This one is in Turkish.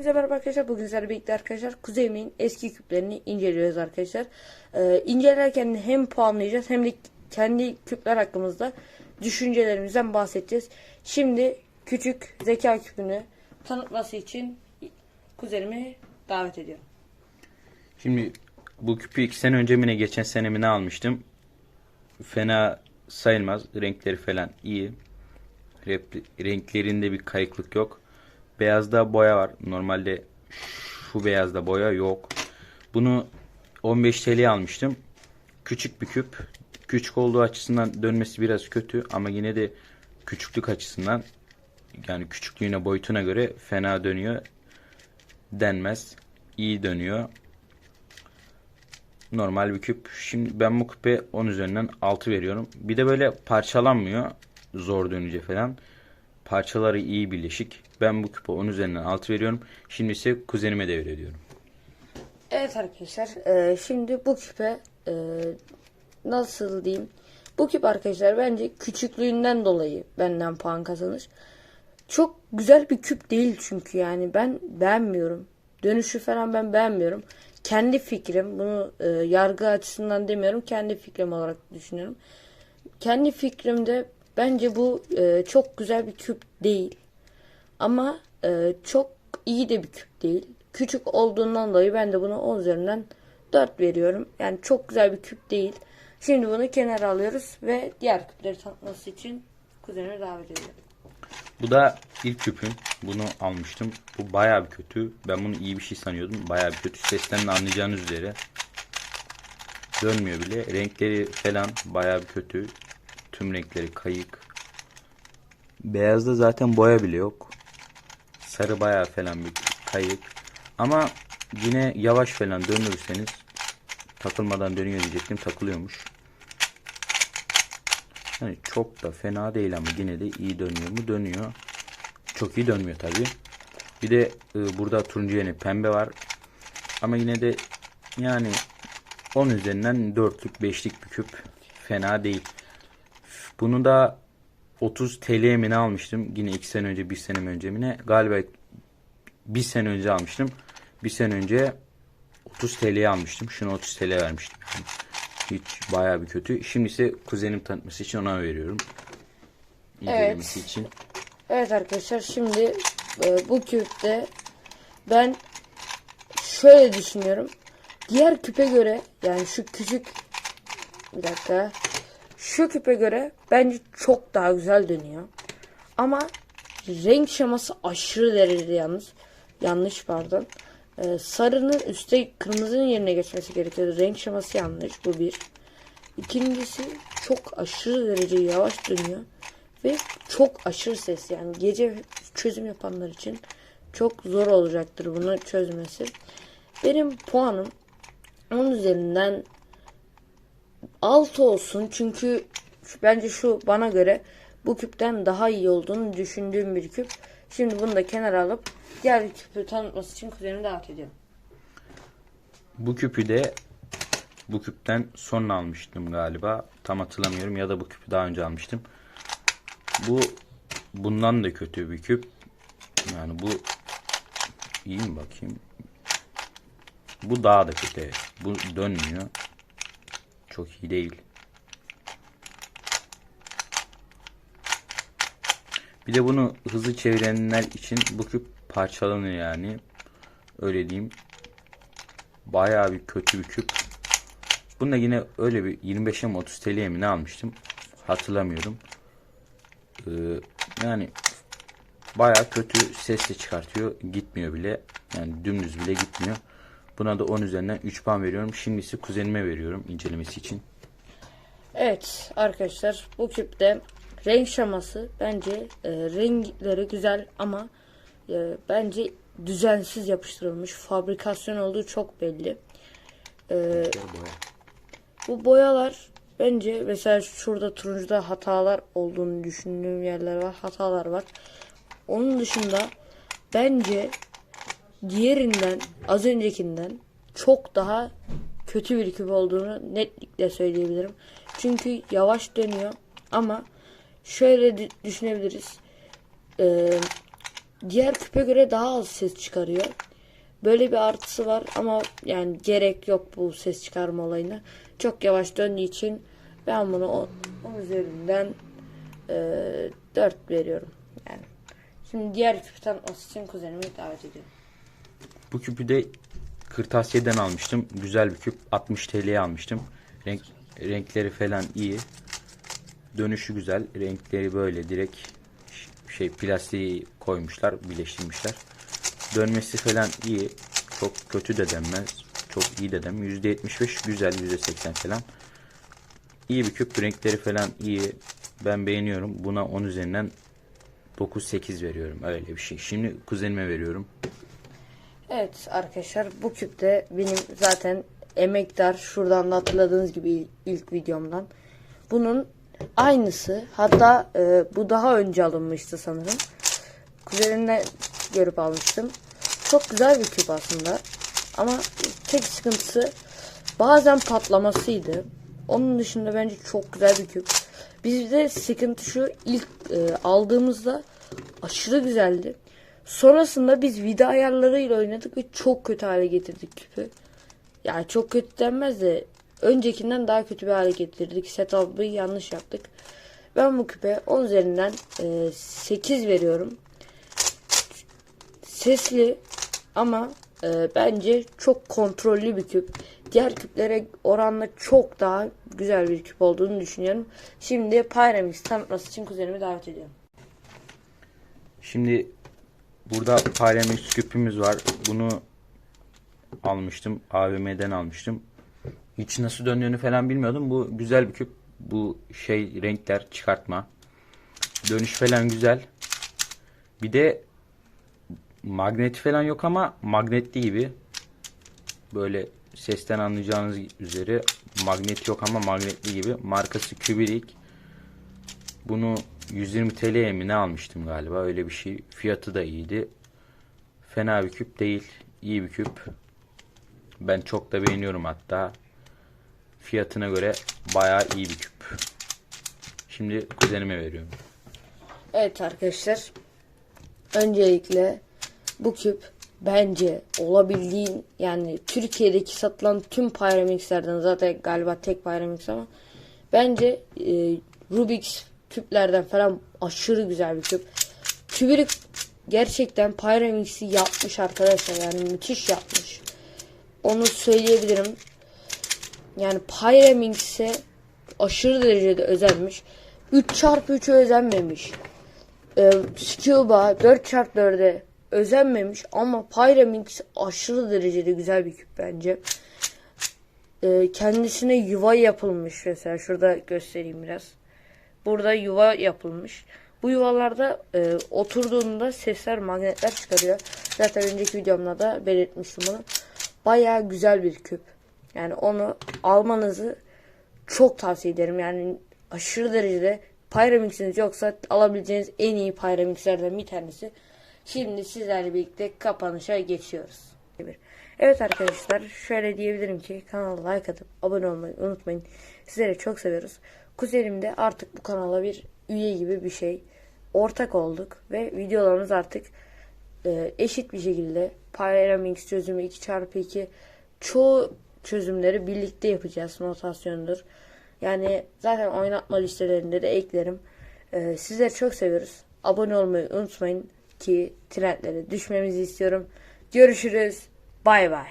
Hepinize merhaba arkadaşlar. Bugün sizlerle birlikte arkadaşlar Kuzeyim'in eski küplerini inceliyoruz arkadaşlar. Ee, incelerken hem puanlayacağız hem de kendi küpler hakkımızda düşüncelerimizden bahsedeceğiz. Şimdi küçük zeka küpünü tanıtması için kuzenimi davet ediyorum. Şimdi bu küpü iki sene önce mi ne geçen sene mi ne almıştım. Fena sayılmaz. Renkleri falan iyi. Renklerinde bir kayıklık yok. Beyazda boya var. Normalde şu beyazda boya yok. Bunu 15 TL'ye almıştım. Küçük bir küp. Küçük olduğu açısından dönmesi biraz kötü ama yine de küçüklük açısından yani küçüklüğüne boyutuna göre fena dönüyor denmez. İyi dönüyor normal bir küp. Şimdi ben bu küpe 10 üzerinden 6 veriyorum. Bir de böyle parçalanmıyor zor dönünce falan. Parçaları iyi birleşik. Ben bu küpe 10 üzerinden 6 veriyorum. Şimdi ise kuzenime devrediyorum. Evet arkadaşlar e, şimdi bu küpe e, nasıl diyeyim bu küp arkadaşlar bence küçüklüğünden dolayı benden puan kazanır. Çok güzel bir küp değil çünkü yani ben beğenmiyorum. Dönüşü falan ben beğenmiyorum. Kendi fikrim bunu e, yargı açısından demiyorum kendi fikrim olarak düşünüyorum. Kendi fikrimde bence bu e, çok güzel bir küp değil. Ama e, çok iyi de bir küp değil. Küçük olduğundan dolayı ben de buna 10 üzerinden 4 veriyorum. Yani çok güzel bir küp değil. Şimdi bunu kenara alıyoruz ve diğer küpleri tanıtması için kuzenime davet ediyorum. Bu da ilk küpüm. Bunu almıştım. Bu bayağı bir kötü. Ben bunu iyi bir şey sanıyordum. Bayağı bir kötü. Sesten de anlayacağınız üzere. Dönmüyor bile. Renkleri falan bayağı bir kötü. Tüm renkleri kayık. Beyazda zaten boya bile yok. Sarı bayağı falan bir kayık. Ama yine yavaş falan döndürürseniz takılmadan dönüyor diyecektim. Takılıyormuş. Yani çok da fena değil ama yine de iyi dönüyor mu? Dönüyor. Çok iyi dönmüyor tabi. Bir de e, burada turuncu yeni pembe var. Ama yine de yani 10 üzerinden 4'lük 5'lik bir küp fena değil. Bunu da 30 TL'ye mi ne almıştım? Yine 2 sene önce 1 sene önce mi ne? Galiba 1 sene önce almıştım. 1 sene önce 30 TL'ye almıştım. Şunu 30 TL vermiştim. Hiç bayağı bir kötü. Şimdi ise kuzenim tanıtması için ona veriyorum. İncelemesi için. Evet arkadaşlar şimdi e, bu küpte ben şöyle düşünüyorum. Diğer küpe göre yani şu küçük bir dakika şu küpe göre bence çok daha güzel dönüyor. Ama renk şeması aşırı derecede yalnız. Yanlış pardon. Ee, sarının üstte kırmızının yerine geçmesi gerekiyordu. Renk şeması yanlış. Bu bir. İkincisi çok aşırı derece yavaş dönüyor. Ve çok aşırı ses yani gece çözüm yapanlar için çok zor olacaktır bunu çözmesi. Benim puanım 10 üzerinden 6 olsun çünkü bence şu bana göre bu küpten daha iyi olduğunu düşündüğüm bir küp. Şimdi bunu da kenara alıp diğer küpü tanıtması için kuzenimi davet ediyorum. Bu küpü de bu küpten sonra almıştım galiba. Tam hatırlamıyorum ya da bu küpü daha önce almıştım. Bu bundan da kötü bir küp. Yani bu iyi mi bakayım? Bu daha da kötü. Bu dönmüyor. Çok iyi değil. Bir de bunu hızlı çevirenler için bu küp parçalanıyor yani. Öyle diyeyim. Bayağı bir kötü bir küp. Bunu da yine öyle bir 25'e mi 30 TL'ye mi ne almıştım? Hatırlamıyorum. Ee, yani bayağı kötü ses çıkartıyor. Gitmiyor bile. Yani dümdüz bile gitmiyor. Buna da 10 üzerinden 3 puan veriyorum. Şimdi ise kuzenime veriyorum incelemesi için. Evet arkadaşlar bu küpte renk şaması bence e, renkleri güzel ama e, bence düzensiz yapıştırılmış. Fabrikasyon olduğu çok belli. E, bu boyalar bence mesela şurada turuncuda hatalar olduğunu düşündüğüm yerler var. Hatalar var. Onun dışında bence diğerinden az öncekinden çok daha kötü bir küp olduğunu netlikle söyleyebilirim. Çünkü yavaş dönüyor ama şöyle dü- düşünebiliriz. Ee, diğer küpe göre daha az ses çıkarıyor. Böyle bir artısı var ama yani gerek yok bu ses çıkarma olayına. Çok yavaş döndüğü için ben bunu 10 üzerinden e, 4 veriyorum. Yani. Şimdi diğer küpten asistin kuzenimi davet ediyorum. Bu küpü de kırtasiyeden almıştım. Güzel bir küp. 60 TL'ye almıştım. Renk renkleri falan iyi. Dönüşü güzel. Renkleri böyle direkt şey plastiği koymuşlar, birleştirmişler. Dönmesi falan iyi. Çok kötü de denmez. Çok iyi de denmez. %75 güzel, %80 falan. İyi bir küp. Renkleri falan iyi. Ben beğeniyorum. Buna 10 üzerinden 9-8 veriyorum. Öyle bir şey. Şimdi kuzenime veriyorum. Evet arkadaşlar bu küpte benim zaten emektar şuradan da hatırladığınız gibi il- ilk videomdan. Bunun aynısı hatta e, bu daha önce alınmıştı sanırım. Kuzenimden görüp almıştım. Çok güzel bir küp aslında. Ama tek sıkıntısı bazen patlamasıydı. Onun dışında bence çok güzel bir küp. Bizde sıkıntı şu ilk e, aldığımızda aşırı güzeldi. Sonrasında biz vida ayarlarıyla oynadık ve çok kötü hale getirdik küpü. Yani çok kötü denmez de öncekinden daha kötü bir hale getirdik. Setup'ı yanlış yaptık. Ben bu küpe 10 üzerinden e, 8 veriyorum. Sesli ama e, bence çok kontrollü bir küp. Diğer küplere oranla çok daha güzel bir küp olduğunu düşünüyorum. Şimdi Pyramix tanıtması için kuzenimi davet ediyorum. Şimdi burada Pyramix küpümüz var. Bunu almıştım. AVM'den almıştım. Hiç nasıl döndüğünü falan bilmiyordum. Bu güzel bir küp. Bu şey renkler çıkartma. Dönüş falan güzel. Bir de magneti falan yok ama magnetli gibi. Böyle sesten anlayacağınız üzere magnet yok ama magnetli gibi. Markası Kubilik. Bunu 120 TL'ye mi ne almıştım galiba öyle bir şey. Fiyatı da iyiydi. Fena bir küp değil. iyi bir küp. Ben çok da beğeniyorum hatta. Fiyatına göre bayağı iyi bir küp. Şimdi kuzenime veriyorum. Evet arkadaşlar. Öncelikle bu küp bence olabildiğin yani Türkiye'deki satılan tüm Pyramix'lerden zaten galiba tek Pyramix ama bence e, Rubik's küplerden falan aşırı güzel bir küp. Kubrick gerçekten Pyramix'i yapmış arkadaşlar yani müthiş yapmış. Onu söyleyebilirim. Yani Pyramix'e aşırı derecede özenmiş. 3x3'e özenmemiş e, Scuba 4x4'e özenmemiş ama Pyramix aşırı derecede güzel bir küp bence. E, kendisine yuva yapılmış mesela şurada göstereyim biraz. Burada yuva yapılmış. Bu yuvalarda e, oturduğunda sesler magnetler çıkarıyor. Zaten önceki videomda da belirtmiştim bunu. Baya güzel bir küp. Yani onu almanızı çok tavsiye ederim. Yani aşırı derecede Pyramix'iniz yoksa alabileceğiniz en iyi Pyramix'lerden bir tanesi. Şimdi sizlerle birlikte kapanışa geçiyoruz. Evet arkadaşlar şöyle diyebilirim ki kanala like atıp abone olmayı unutmayın. Sizleri çok seviyoruz. Kuzenim de artık bu kanala bir üye gibi bir şey. Ortak olduk ve videolarımız artık e, eşit bir şekilde Pyramix çözümü 2x2 çoğu çözümleri birlikte yapacağız notasyondur. Yani zaten oynatma listelerinde de eklerim. Ee, sizleri çok seviyoruz. Abone olmayı unutmayın ki trendlere düşmemizi istiyorum. Görüşürüz. Bay bay.